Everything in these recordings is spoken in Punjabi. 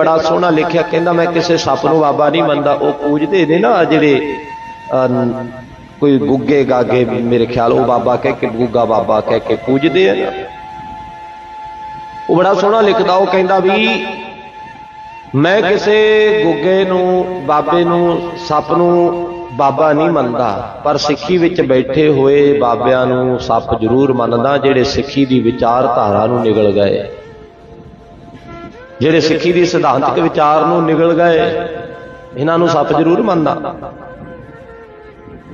ਬੜਾ ਸੋਹਣਾ ਲਿਖਿਆ, ਕਹਿੰਦਾ ਮੈਂ ਕਿਸੇ ਸੱਪ ਨੂੰ ਬਾਬਾ ਨਹੀਂ ਮੰਨਦਾ। ਉਹ ਪੂਜਦੇ ਨੇ ਨਾ ਜਿਹੜੇ ਕੋਈ ਗੁੱਗੇ ਗਾਗੇ ਮੇਰੇ ਖਿਆਲ, ਉਹ ਬਾਬਾ ਕਹਿ ਕੇ, ਗੁੱਗਾ ਬਾਬਾ ਕਹਿ ਕੇ ਪੂਜਦੇ ਆ। ਉਹ ਬੜਾ ਸੋਹਣਾ ਲਿਖਦਾ, ਉਹ ਕਹਿੰਦਾ ਵੀ ਮੈਂ ਕਿਸੇ ਗੁੱਗੇ ਨੂੰ, ਬਾਬੇ ਨੂੰ, ਸੱਪ ਨੂੰ ਬਾਬਾ ਨਹੀਂ ਮੰਨਦਾ, ਪਰ ਸਿੱਖੀ ਵਿੱਚ ਬੈਠੇ ਹੋਏ ਬਾਬਿਆਂ ਨੂੰ ਸੱਪ ਜ਼ਰੂਰ ਮੰਨਦਾ, ਜਿਹੜੇ ਸਿੱਖੀ ਦੀ ਵਿਚਾਰਧਾਰਾ ਨੂੰ ਨਿਗਲ ਗਏ। ਜਿਹੜੇ ਸਿੱਖੀ ਦੀ ਸਿਧਾਂਤਕ ਵਿਚਾਰ ਨੂੰ ਨਿਗਲ ਗਏ ਇਹਨਾਂ ਨੂੰ ਸੱਪ ਜ਼ਰੂਰ ਮੰਨਦਾ।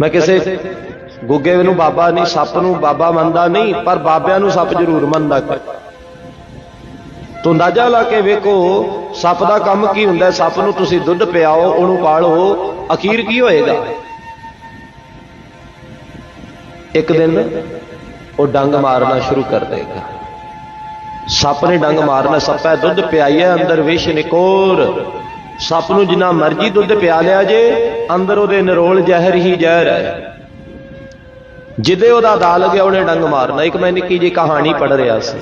ਮੈਂ ਕਿਸੇ ਗੁੱਗੇ ਨੂੰ ਬਾਬਾ ਨਹੀਂ ਸੱਪ ਨੂੰ ਬਾਬਾ ਮੰਨਦਾ ਨਹੀਂ ਪਰ ਬਾਬਿਆਂ ਨੂੰ ਸੱਪ ਜ਼ਰੂਰ ਮੰਨਦਾ। ਤੋ ਅੰਦਾਜ਼ਾ ਲਾ ਕੇ ਵੇਖੋ ਸੱਪ ਦਾ ਕੰਮ ਕੀ ਹੁੰਦਾ ਹੈ? ਸੱਪ ਨੂੰ ਤੁਸੀਂ ਦੁੱਧ ਪਿਆਓ ਉਹਨੂੰ ਪਾਲੋ ਅਖੀਰ ਕੀ ਹੋਏਗਾ? ਇੱਕ ਦਿਨ ਉਹ ਡੰਗ ਮਾਰਨਾ ਸ਼ੁਰੂ ਕਰ ਦੇਗਾ। ਸੱਪ ਨੇ ਡੰਗ ਮਾਰਨਾ, ਸੱਪੈ ਦੁੱਧ ਪਿਆਈਐ ਅੰਦਰ ਵਿਸ਼ ਨਿਕੋਰ। ਸੱਪ ਨੂੰ ਜਿੰਨਾ ਮਰਜ਼ੀ ਦੁੱਧ ਪਿਆ ਲਿਆ ਜੇ, ਅੰਦਰ ਉਹਦੇ ਨਰੋਲ ਜ਼ਹਿਰ ਹੀ ਜ਼ਹਿਰ ਹੈ। ਜਿੱਦੇ ਉਹਦਾ ਦਾ ਲੱਗਿਆ ਉਹਨੇ ਡੰਗ ਮਾਰਨਾ। ਇੱਕ ਮੈਂ ਨਿੱਕੀ ਜੀ ਕਹਾਣੀ ਪੜ੍ਹ ਰਿਹਾ ਸੀ।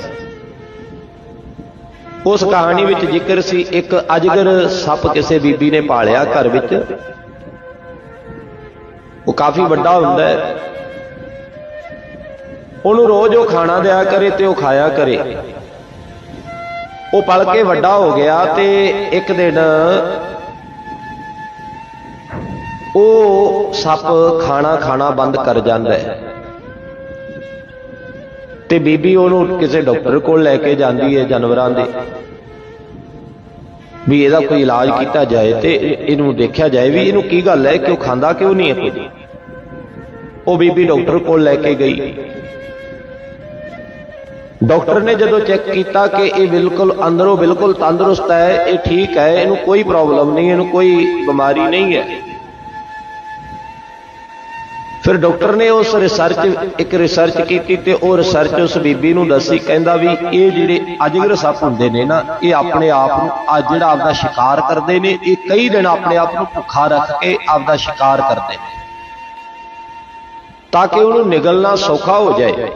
ਉਸ ਕਹਾਣੀ ਵਿੱਚ ਜ਼ਿਕਰ ਸੀ, ਇੱਕ ਅਜਗਰ ਸੱਪ ਕਿਸੇ ਬੀਬੀ ਨੇ ਪਾਲਿਆ ਘਰ ਵਿੱਚ। ਉਹ ਕਾਫੀ ਵੱਡਾ ਹੁੰਦਾ ਹੈ। ਉਹਨੂੰ ਰੋਜ਼ ਉਹ ਖਾਣਾ ਦਿਆ ਕਰੇ ਤੇ ਉਹ ਖਾਇਆ ਕਰੇ। ਉਹ ਪਲ ਕੇ ਵੱਡਾ ਹੋ ਗਿਆ ਤੇ ਇੱਕ ਦਿਨ ਉਹ ਸੱਪ ਖਾਣਾ ਖਾਣਾ ਬੰਦ ਕਰ ਜਾਂਦਾ ਹੈ। ਤੇ ਬੀਬੀ ਉਹਨੂੰ ਕਿਸੇ ਡਾਕਟਰ ਕੋਲ ਲੈ ਕੇ ਜਾਂਦੀ ਹੈ ਜਾਨਵਰਾਂ ਦੇ। ਵੀ ਇਹਦਾ ਕੋਈ ਇਲਾਜ ਕੀਤਾ ਜਾਏ ਤੇ ਇਹਨੂੰ ਦੇਖਿਆ ਜਾਏ ਵੀ ਇਹਨੂੰ ਕੀ ਗੱਲ ਹੈ ਕਿ ਉਹ ਖਾਂਦਾ ਕਿਉਂ ਨਹੀਂ ਹੈ ਉਹ ਬੀਬੀ ਡਾਕਟਰ ਕੋਲ ਲੈ ਕੇ ਗਈ। ਡਾਕਟਰ ਨੇ ਜਦੋਂ ਚੈੱਕ ਕੀਤਾ ਕਿ ਇਹ ਬਿਲਕੁਲ ਅੰਦਰੋਂ ਬਿਲਕੁਲ ਤੰਦਰੁਸਤ ਹੈ, ਇਹ ਠੀਕ ਹੈ, ਇਹਨੂੰ ਕੋਈ ਪ੍ਰੋਬਲਮ ਨਹੀਂ, ਇਹਨੂੰ ਕੋਈ ਬਿਮਾਰੀ ਨਹੀਂ ਹੈ। ਫਿਰ ਡਾਕਟਰ ਨੇ ਉਸ ਰਿਸਰਚ ਇੱਕ ਰਿਸਰਚ ਕੀਤੀ ਤੇ ਉਹ ਰਿਸਰਚ ਉਸ ਬੀਬੀ ਨੂੰ ਦੱਸੀ, ਕਹਿੰਦਾ ਵੀ ਇਹ ਜਿਹੜੇ ਅਜਗਰ ਸੱਪ ਹੁੰਦੇ ਨੇ ਨਾ, ਇਹ ਆਪਣੇ ਆਪ ਨੂੰ ਆ ਜਿਹੜਾ ਆਪਦਾ ਸ਼ਿਕਾਰ ਕਰਦੇ ਨੇ, ਇਹ ਕਈ ਦਿਨ ਆਪਣੇ ਆਪ ਨੂੰ ਭੁੱਖਾ ਰੱਖ ਕੇ ਆਪਦਾ ਸ਼ਿਕਾਰ ਕਰਦੇ ਨੇ। ਤਾਂ ਕਿ ਉਹਨੂੰ ਨਿਗਲਣਾ ਸੌਖਾ ਹੋ ਜਾਏ।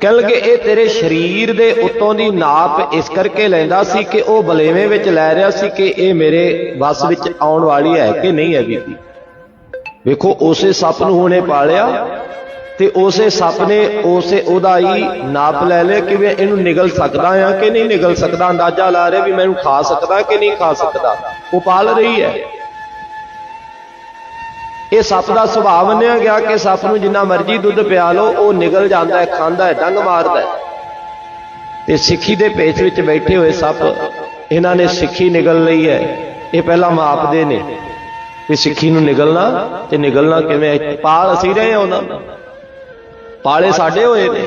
ਕਹਿ ਲਗੇ ਇਹ ਤੇਰੇ ਸਰੀਰ ਦੇ ਉੱਤੋਂ ਦੀ ਨਾਪ ਇਸ ਕਰਕੇ ਲੈਂਦਾ ਸੀ ਕਿ ਉਹ ਬਲੇਵੇਂ ਵਿੱਚ ਲੈ ਰਿਹਾ ਸੀ ਕਿ ਇਹ ਮੇਰੇ ਵਸ ਵਿੱਚ ਆਉਣ ਵਾਲੀ ਹੈ ਕਿ ਨਹੀਂ ਹੈ ਬੀਬੀ ਵੇਖੋ, ਉਸੇ ਸੱਪ ਨੂੰ ਹੁਣੇ ਪਾਲਿਆ ਤੇ ਉਸੇ ਸੱਪ ਨੇ ਉਸੇ ਉਹਦਾ ਹੀ ਨਾਪ ਲੈ ਲਿਆ ਕਿ ਵੀ ਇਹਨੂੰ ਨਿਗਲ ਸਕਦਾ ਆ ਕਿ ਨਹੀਂ ਨਿਗਲ ਸਕਦਾ। ਅੰਦਾਜ਼ਾ ਲਾ ਰਿਹਾ ਵੀ ਮੈਨੂੰ ਖਾ ਸਕਦਾ ਕਿ ਨਹੀਂ ਖਾ ਸਕਦਾ। ਉਹ ਪਾਲ ਰਹੀ ਹੈ। ਇਹ ਸੱਪ ਦਾ ਸੁਭਾਅ ਮੰਨਿਆ ਗਿਆ ਕਿ ਸੱਪ ਨੂੰ ਜਿੰਨਾ ਮਰਜ਼ੀ ਦੁੱਧ ਪਿਆ ਲਓ, ਉਹ ਨਿਗਲ ਜਾਂਦਾ ਹੈ, ਖਾਂਦਾ ਹੈ, ਡੰਗ ਮਾਰਦਾ ਹੈ। ਤੇ ਸਿੱਖੀ ਦੇ ਪੇਚ ਵਿੱਚ ਬੈਠੇ ਹੋਏ ਸੱਪ, ਇਹਨਾਂ ਨੇ ਸਿੱਖੀ ਨਿਗਲ ਲਈ ਹੈ। ਇਹ ਪਹਿਲਾਂ ਮਾਪਦੇ ਨੇ ਵੀ ਸਿੱਖੀ ਨੂੰ ਨਿਗਲਣਾ ਤੇ ਨਿਗਲਣਾ ਕਿਵੇਂ ਪਾਲ ਅਸੀਂ ਰਹੇ ਹਾਂ ਉਹਨਾਂ ਪਾਲੇ ਸਾਡੇ ਹੋਏ ਨੇ।